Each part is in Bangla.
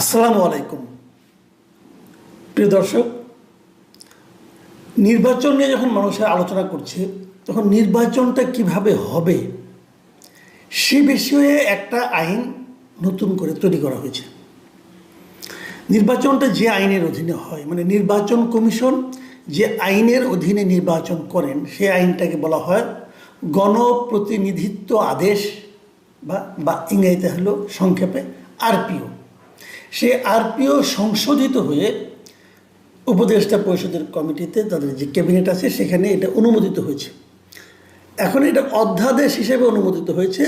আসসালামু আলাইকুম। প্রিয় দর্শক, নির্বাচন নিয়ে যখন মানুষের আলোচনা করছে, তখন নির্বাচনটা কীভাবে হবে, সে বিষয়ে একটা আইন নতুন করে তৈরি করা হয়েছে। নির্বাচনটা যে আইনের অধীনে হয় মানে নির্বাচন কমিশন যে আইনের অধীনে নির্বাচন করেন, সেই আইনটাকে বলা হয় গণপ্রতিনিধিত্ব আদেশ বা বা ইংরেজিতে হলো সংক্ষেপে আরপিও। সে আরপিও সংশোধিত হয়ে উপদেষ্টা পরিষদের কমিটিতে তাদের যে ক্যাবিনেট আছে সেখানে এটা অনুমোদিত হয়েছে। এখন এটা অধ্যাদেশ হিসেবে অনুমোদিত হয়েছে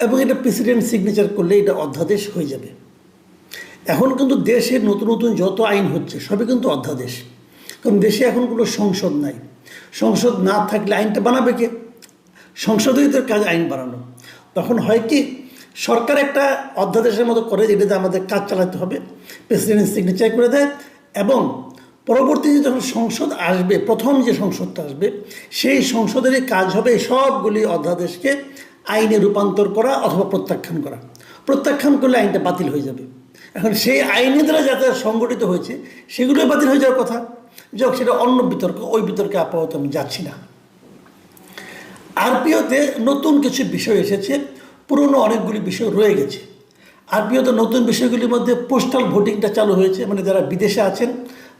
এবং এটা প্রেসিডেন্ট সিগনেচার করলে এটা অধ্যাদেশ হয়ে যাবে। এখন কিন্তু দেশে নতুন নতুন যত আইন হচ্ছে, সবই কিন্তু অধ্যাদেশ। কারণ দেশে এখন কোনো সংসদ নাই। সংসদ না থাকলে আইনটা বানাবে কে? সংসদেই তো কাজ আইন বানানো। তখন হয় কি? সরকার একটা অধ্যাদেশের মতো করে যেটাতে আমাদের কাজ চালাতে হবে প্রেসিডেন্ট সিগনেচার করে দেয় এবং পরবর্তীতে যখন সংসদ আসবে, প্রথম যে সংসদটা আসবে, সেই সংসদেরই কাজ হবে সবগুলি অধ্যাদেশকে আইনে রূপান্তর করা অথবা প্রত্যাখ্যান করা। প্রত্যাখ্যান করলে আইনটা বাতিল হয়ে যাবে। এখন সেই আইনের দ্বারা যাতে সংগঠিত হয়েছে, সেগুলোই বাতিল হয়ে যাওয়ার কথা। যাক সেটা অন্য বিতর্ক, ওই বিতর্কে আপাতত আমি যাচ্ছি না। আরপিওতে নতুন কিছু বিষয় এসেছে। পুরনো অনেকগুলি বিষয় রয়ে গেছে। আরপিওতে নতুন বিষয়গুলির মধ্যে পোস্টাল ভোটিংটা চালু হয়েছে মানে যারা বিদেশে আছেন,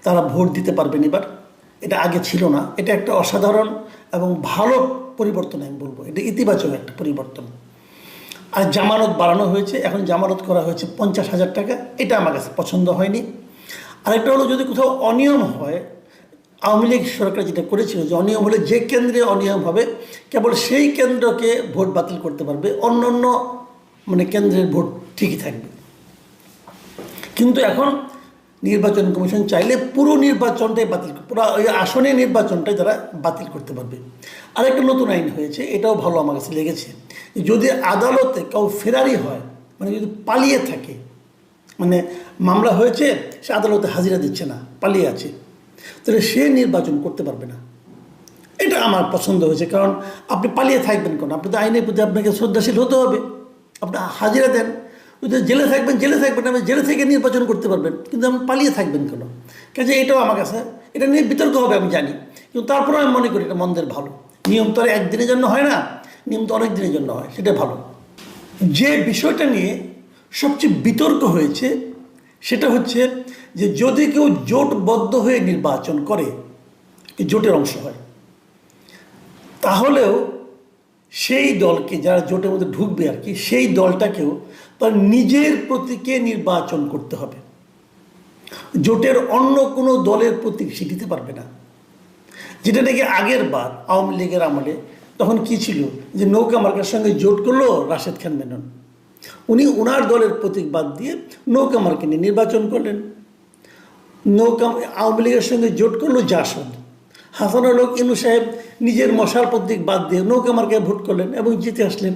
তারা ভোট দিতে পারবেন এবার। এটা আগে ছিল না। এটা একটা অসাধারণ এবং ভালো পরিবর্তন আমি বলব। এটা ইতিবাচক একটা পরিবর্তন। আর জামানত বাড়ানো হয়েছে। এখন জামানত করা হয়েছে পঞ্চাশ হাজার টাকা। এটা আমার কাছে পছন্দ হয়নি। আরেকটা হলো যদি কোথাও অনিয়ম হয় আওয়ামী লীগ সরকার যেটা করেছিল যে অনিয়ম হলে যে কেন্দ্রে অনিয়ম হবে, কেবল সেই কেন্দ্রকে ভোট বাতিল করতে পারবে অন্য অন্য মানে কেন্দ্রের ভোট ঠিকই থাকবে। কিন্তু এখন নির্বাচন কমিশন চাইলে পুরো নির্বাচনটাই বাতিল, পুরো ওই আসনে নির্বাচনটাই তারা বাতিল করতে পারবে। আরেকটা নতুন আইন হয়েছে, এটাও ভালো আমার কাছে লেগেছে। যদি আদালতে কেউ ফেরারি হয় মানে যদি পালিয়ে থাকে মানে মামলা হয়েছে, সে আদালতে হাজিরা দিচ্ছে না, পালিয়ে আছে। তাহলে সে নির্বাচন করতে পারবে না। এটা আমার পছন্দ হয়েছে, কারণ আপনি পালিয়ে থাকবেন কেন? আপনি তো আইনের প্রতি আপনাকে শ্রদ্ধাশীল হতে হবে। আপনি হাজিরা দেন। জেলে থাকবেন জেলে থাকবেন আপনি জেলে থেকে নির্বাচন করতে পারবেন, কিন্তু আপনি পালিয়ে থাকবেন কেন? কাজে এটাও আমার কাছে, এটা নিয়ে বিতর্ক হবে আমি জানি, কিন্তু তারপরে আমি মনে করি এটা মন্দের ভালো। নিয়ম তো আর একদিনের জন্য হয় না, নিয়ম তো অনেক দিনের জন্য হয়, সেটা ভালো। যে বিষয়টা নিয়ে সবচেয়ে বিতর্ক হয়েছে সেটা হচ্ছে যে যদি কেউ জোটবদ্ধ হয়ে নির্বাচন করে জোটের অংশ হয়, তাহলেও সেই দলকে যারা জোটের মধ্যে ঢুকবে আর কি, সেই দলটাকেও তার নিজের প্রতীকে নির্বাচন করতে হবে। জোটের অন্য কোনো দলের প্রতীক সে দিতে পারবে না। যেটা নাকি আগের বার আওয়ামী লীগের আমলে তখন কি ছিল? যে নৌকা মার্কার সঙ্গে জোট করল, রাশেদ খান মেনন। উনি ওনার দলের প্রতীক বাদ দিয়ে নৌকা মার্কে নিয়ে নির্বাচন করলেন। নৌকা আওয়ামী লীগের সঙ্গে জোট করল জাসদ। হাসানুল হক, ইনু সাহেব নিজের মশাল প্রতীক বাদ দিয়ে নৌকা মার্কায় ভোট করলেন এবং জিতে আসলেন।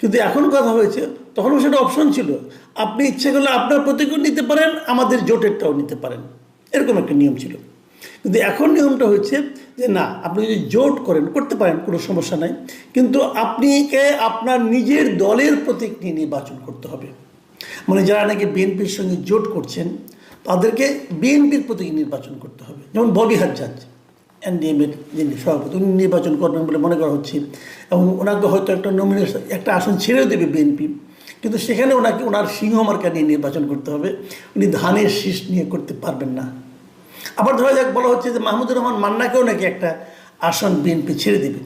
কিন্তু এখন কথা হয়েছে, তখনও সেটা অপশন ছিল। আপনি ইচ্ছে করলে আপনার প্রতীকও নিতে পারেন, আমাদের জোটেরটাও নিতে পারেন। এরকম একটা নিয়ম ছিল। কিন্তু এখন নিয়মটা হচ্ছে যে না, আপনি যদি জোট করেন, করতে পারেন, কোনো সমস্যা নাই। কিন্তু আপনিকে আপনার নিজের দলের প্রতীক নিয়ে নির্বাচন করতে হবে। মানে যারা নাকি বিএনপির সঙ্গে জোট করছেন, তাদেরকে বিএনপির প্রতীক নির্বাচন করতে হবে। যেমন ববি হাজ্জাজ, এনডিএমের যিনি সভাপতি, উনি নির্বাচন করবেন বলে মনে করা হচ্ছে। এবং ওনাকে হয়তো একটা নমিনেশন একটা আসন ছেড়েও দেবে বিএনপি। কিন্তু সেখানে ওনাকে, ওনার সিংহ মার্কা নিয়ে নির্বাচন করতে হবে। উনি ধানের শীষ নিয়ে করতে পারবেন না। আবার ধরা যাক, বলা হচ্ছে যে মাহমুদুর রহমান মান্নাকেও নাকি একটা আসন বিএনপি ছেড়ে দেবে।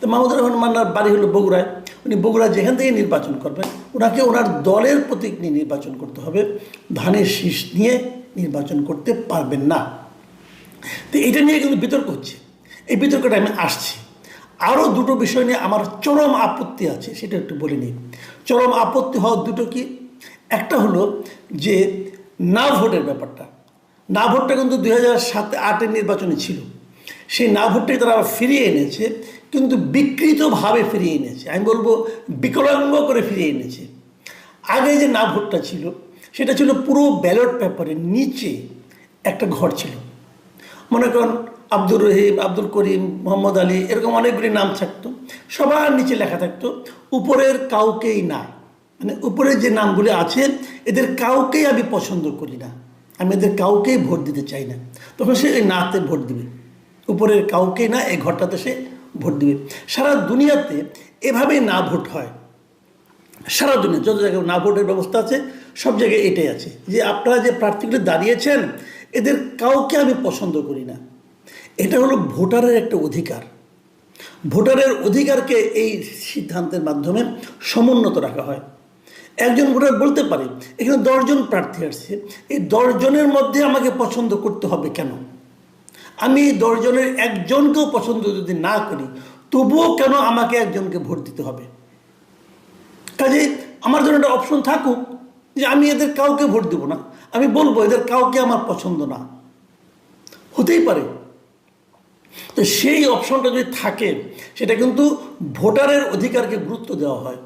তো মাহমুদুর রহমান মান্নার বাড়ি হলো বগুড়ায় উনি বগুড়া যেখান থেকে নির্বাচন করবেন ওনাকে ওনার দলের প্রতীক নিয়ে নির্বাচন করতে হবে। ধানের শীষ নিয়ে নির্বাচন করতে পারবেন না। তো এটা নিয়ে কিন্তু বিতর্ক হচ্ছে। এই বিতর্কটা আমি আসছি। আরও দুটো বিষয় নিয়ে আমার চরম আপত্তি আছে, সেটা একটু বলে নিই। চরম আপত্তি হওয়ার দুটো কি? একটা হলো যে না ভোটের ব্যাপারটা। না ভোটটা কিন্তু দুই হাজার সাতে আটের নির্বাচনে ছিল। সেই না ভোটটাকে তারা ফিরিয়ে এনেছে, কিন্তু বিকৃতভাবে ফিরিয়ে এনেছে। আমি বলব বিকলাঙ্গ করে ফিরিয়ে এনেছে। আগে যে না ভোটটা ছিল, সেটা ছিল পুরো ব্যালট পেপারের নিচে একটা ঘর ছিল। মনে করেন আব্দুর রহিম, আব্দুল করিম, মোহাম্মদ আলী, এরকম অনেকগুলি নাম থাকতো। সবার নিচে লেখা থাকতো, উপরের কাউকেই না। মানে উপরের যে নামগুলি আছে, এদের কাউকেই আমি পছন্দ করি না। আমি এদের কাউকেই ভোট দিতে চাই না। তখন সে এই নাতে ভোট দিবে। উপরের কাউকেই না, এই ঘরটাতে সে ভোট দিবে। সারা দুনিয়াতে এভাবেই না ভোট হয়। সারা দুনিয়া, যত জায়গায় না ভোটের ব্যবস্থা আছে, সব জায়গায় এটাই আছে যে আপনারা যে প্রার্থীগুলো দাঁড়িয়েছেন, এদের কাউকে আমি পছন্দ করি না। এটা হলো ভোটারের একটা অধিকার। ভোটারের অধিকারকে এই সিদ্ধান্তের মাধ্যমে সমুন্নত রাখা হয়। একজন ভোটার বলতে পারে, এখানে দশজন প্রার্থী আসছে, এই দশজনের মধ্যে আমাকে পছন্দ করতে হবে কেন? আমি এই দশজনের একজনকেও পছন্দ যদি না করি, তবুও কেন আমাকে একজনকে ভোট দিতে হবে? কাজে আমার জন্য একটা অপশন থাকুক যে আমি এদের কাউকে ভোট দেবো না, আমি বলব এদের কাউকে আমার পছন্দ না। হতেই পারে। তো সেই অপশনটা যদি থাকে, সেটা কিন্তু ভোটারের অধিকারকে গুরুত্ব দেওয়া হয়।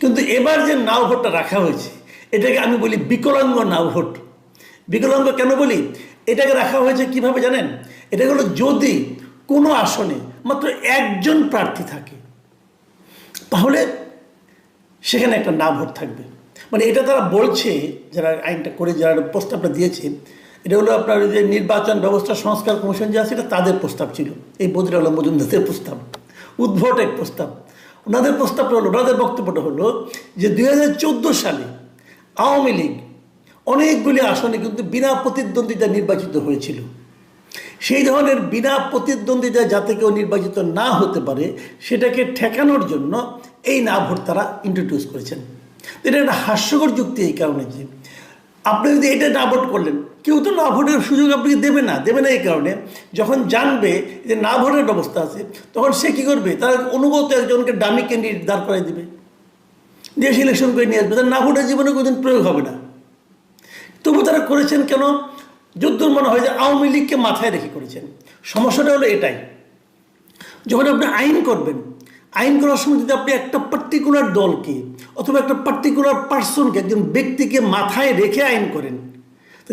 কিন্তু এবার যে নাও ভোটটা রাখা হয়েছে, এটাকে আমি বলি বিকলাঙ্গ নাও ভোট। বিকলাঙ্গ কেন বলি? এটাকে রাখা হয়েছে কীভাবে জানেন? এটা হলো যদি কোনো আসনে মাত্র একজন প্রার্থী থাকে, তাহলে সেখানে একটা না ভোট থাকবে। মানে এটা তারা বলছে, যারা আইনটা করে যারা প্রস্তাবটা দিয়েছে, এটা হলো আপনার যে নির্বাচন ব্যবস্থা সংস্কার কমিশন যে আছে, এটা তাদের প্রস্তাব ছিল। এই বদির আলম প্রস্তাব উদ্ভট এক প্রস্তাব। ওনাদের প্রস্তাবটা হলো, ওনাদের বক্তব্যটা হলো যে দু হাজার চোদ্দ সালে আওয়ামী লীগ অনেকগুলি আসনে কিন্তু বিনা প্রতিদ্বন্দ্বিতা নির্বাচিত হয়েছিল। সেই ধরনের বিনা প্রতিদ্বন্দ্বিতা যাতে কেউ নির্বাচিত না হতে পারে, সেটাকে ঠেকানোর জন্য এই না ভোট তারা ইন্ট্রোডিউস করেছেন। এটা একটা হাস্যকর যুক্তি এই কারণে যে আপনি যদি এটা না ভোট করলেন কেউ তো না ভোটের সুযোগ আপনাকে দেবে না দেবে না এই কারণে। যখন জানবে যে না ভোটের ব্যবস্থা আছে, তখন সে কী করবে? তার অনুগত একজনকে ডামি ক্যান্ডিডেট দাঁড় করাই দেবে। দিয়ে সিলেকশন করে নিয়ে আসবে। তার না ভোটের জীবনে কোনোদিন প্রয়োগ হবে না। তবু তারা করেছেন কেন? যদ্দূর মনে হয় যে আওয়ামী লীগকে মাথায় রেখে করেছেন। সমস্যাটা হলো এটাই। যখন আপনি আইন করবেন, আইন করার সময় যদি আপনি একটা পার্টিকুলার দলকে অথবা একটা পার্টিকুলার পার্সনকে একজন ব্যক্তিকে মাথায় রেখে আইন করেন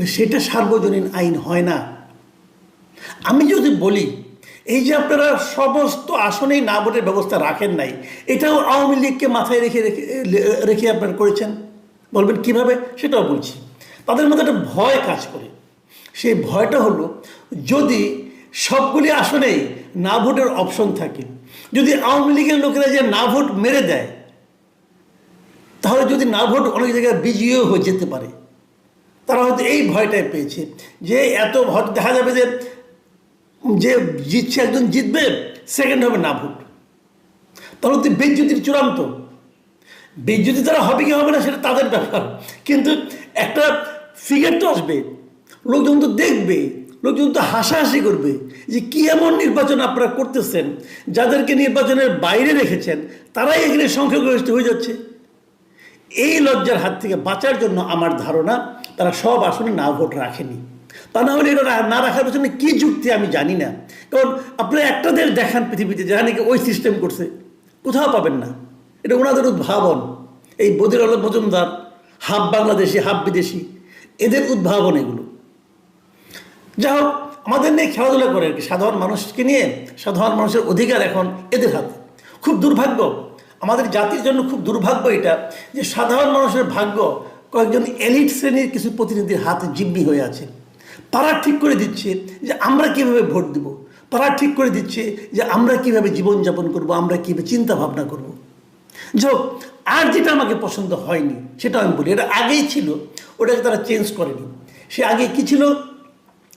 সেটা সার্বজনীন আইন হয় না। আমি যদি বলি, এই যে আপনারা সমস্ত আসনেই না ভোটের ব্যবস্থা রাখেন নাই, এটাও আওয়ামী লীগকে মাথায় রেখে রেখে রেখে আপনারা করেছেন। বলবেন কীভাবে? সেটাও বলছি। তাদের মধ্যে একটা ভয় কাজ করে। সেই ভয়টা হলো, যদি সবগুলি আসনেই না ভোটের অপশন থাকে, যদি আওয়ামী লীগের লোকেরা যে না ভোট মেরে দেয়, তাহলে যদি না ভোট অনেক জায়গায় বিজয়ীও হয়ে যেতে পারে। তারা হয়তো এই ভয়টাই পেয়েছে যে এত ভোট দেখা যাবে যে যে জিতছে, একজন জিতবে সেকেন্ড হবে না ভোট। তাহলে তো বেজ্যুতির চূড়ান্ত। বেজ্যুতি তারা হবে কি হবে না সেটা তাদের ব্যাপার। কিন্তু একটা ফিগার তো আসবে। লোকজন তো দেখবে, লোকজন তো হাসাহাসি করবে যে কি এমন নির্বাচন আপনারা করতেছেন, যাদেরকে নির্বাচনের বাইরে রেখেছেন, তারাই এখানে সংখ্যাগরিষ্ঠ হয়ে যাচ্ছে। এই লজ্জার হাত থেকে বাঁচার জন্য আমার ধারণা তারা সব আসনে না ভোট রাখেনি। তা না হলে এটা না রাখার পেছনে কী যুক্তি আমি জানি না। কারণ আপনারা একটা দেশ দেখান পৃথিবীতে যারা নাকি ওই সিস্টেম করছে। কোথাও পাবেন না। এটা ওনাদের উদ্ভাবন। এই বদির আলম মজুমদার হাফ বাংলাদেশি হাফ বিদেশি, এদের উদ্ভাবন এগুলো। যা হোক, আমাদের নিয়ে খেলাধুলা করে আর কি। সাধারণ মানুষকে নিয়ে সাধারণ মানুষের অধিকার এখন এদের হাতে। খুব দুর্ভাগ্য। আমাদের জাতির জন্য খুব দুর্ভাগ্য এটা যে সাধারণ মানুষের ভাগ্য কয়েকজন এলিট শ্রেণির কিছু প্রতিনিধির হাতে জিম্মি হয়ে আছে। তারা ঠিক করে দিচ্ছে যে আমরা কীভাবে ভোট দেব। তারা ঠিক করে দিচ্ছে যে আমরা কীভাবে জীবনযাপন করব, আমরা কীভাবে চিন্তা ভাবনা করব যাক আর যেটা আমাকে পছন্দ হয়নি, সেটা আমি বলি, এটা আগেই ছিল, ওটাকে তারা চেঞ্জ করেনি। সে আগে কি ছিল?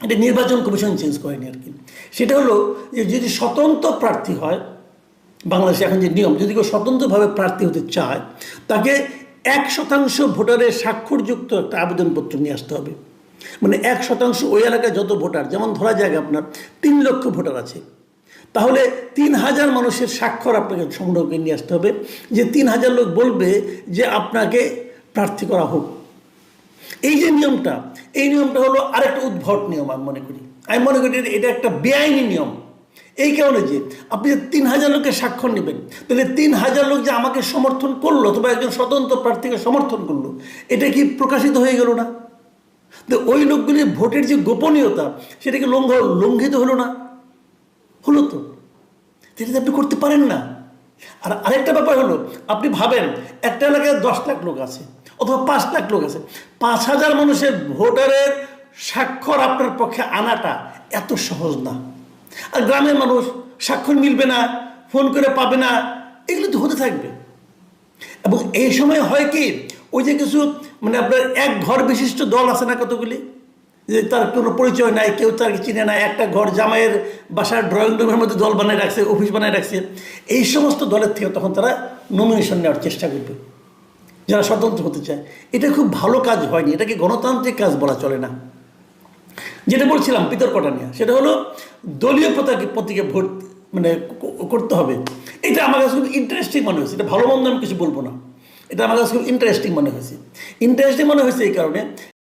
এটা নির্বাচন কমিশন চেঞ্জ করেনি আর কি। সেটা হলো যে যদি স্বতন্ত্র প্রার্থী হয়, বাংলাদেশে এখন যে নিয়ম, যদি কেউ স্বতন্ত্রভাবে প্রার্থী হতে চায়, তাকে এক শতাংশ ভোটারের স্বাক্ষরযুক্ত একটা আবেদনপত্র নিয়ে আসতে হবে। মানে এক শতাংশ ওই এলাকায় যত ভোটার, যেমন ধরা যাক আপনার, তিন লক্ষ ভোটার আছে। তাহলে তিন হাজার মানুষের স্বাক্ষর আপনাকে সংগ্রহ করে নিয়ে আসতে হবে, যে তিন হাজার লোক বলবে যে আপনাকে প্রার্থী করা হোক। এই যে নিয়মটা, এই নিয়মটা হলো আরেকটা উদ্ভট নিয়ম আমি মনে করি। আমি মনে করি এটা একটা বেআইনি নিয়ম। এই কারণে যে আপনি তিন হাজার লোকের স্বাক্ষর নেবেন, তাহলে তিন হাজার লোক যে আমাকে সমর্থন করল অথবা একজন স্বতন্ত্র প্রার্থীকে সমর্থন করল, এটা কি প্রকাশিত হয়ে গেল না? তো ওই লোকগুলির ভোটের যে গোপনীয়তা সেটা কি লঙ্ঘ, লঙ্ঘিত হলো না? হলো তো। সেটা আপনি করতে পারেন না। আর আরেকটা ব্যাপার হলো, আপনি ভাবেন, একটা এলাকায় দশ লাখ লোক আছে, অথবা পাঁচ লাখ লোক আছে, পাঁচ হাজার মানুষের ভোটারের স্বাক্ষর আপনার পক্ষে আনাটা এত সহজ না। আর গ্রামের মানুষ স্বাক্ষর মিলবে না, ফোন করে পাবে না, এগুলো তো হতে থাকবে। এবং এই সময় হয় কি, ওই যে কিছু মানে আপনার এক ঘর বিশিষ্ট দল আছে না কতগুলি, যে তার কোনো পরিচয় নাই, কেউ তার চিনে না, একটা ঘর জামাইয়ের বাসার ড্রয়িং রুমের মধ্যে দল বানায় রাখছে অফিস বানায় রাখছে। এই সমস্ত দলের থেকে তখন তারা নমিনেশন নেওয়ার চেষ্টা করবে, যারা স্বতন্ত্র হতে চায়। এটা খুব ভালো কাজ হয়নি, এটাকে গণতান্ত্রিক কাজ বলা চলে না। যেটা বলছিলাম বিতর্কটা নিয়ে, সেটা হলো দলীয় প্রতীকে প্রতীকে ভোট মানে করতে হবে। এটা আমার কাছে খুব ইন্টারেস্টিং মনে হয়েছে। এটা ভালো মন্দ আমি কিছু বলব না। এটা আমার কাছে খুব ইন্টারেস্টিং মনে হয়েছে। ইন্টারেস্টিং মনে হয়েছে এই কারণে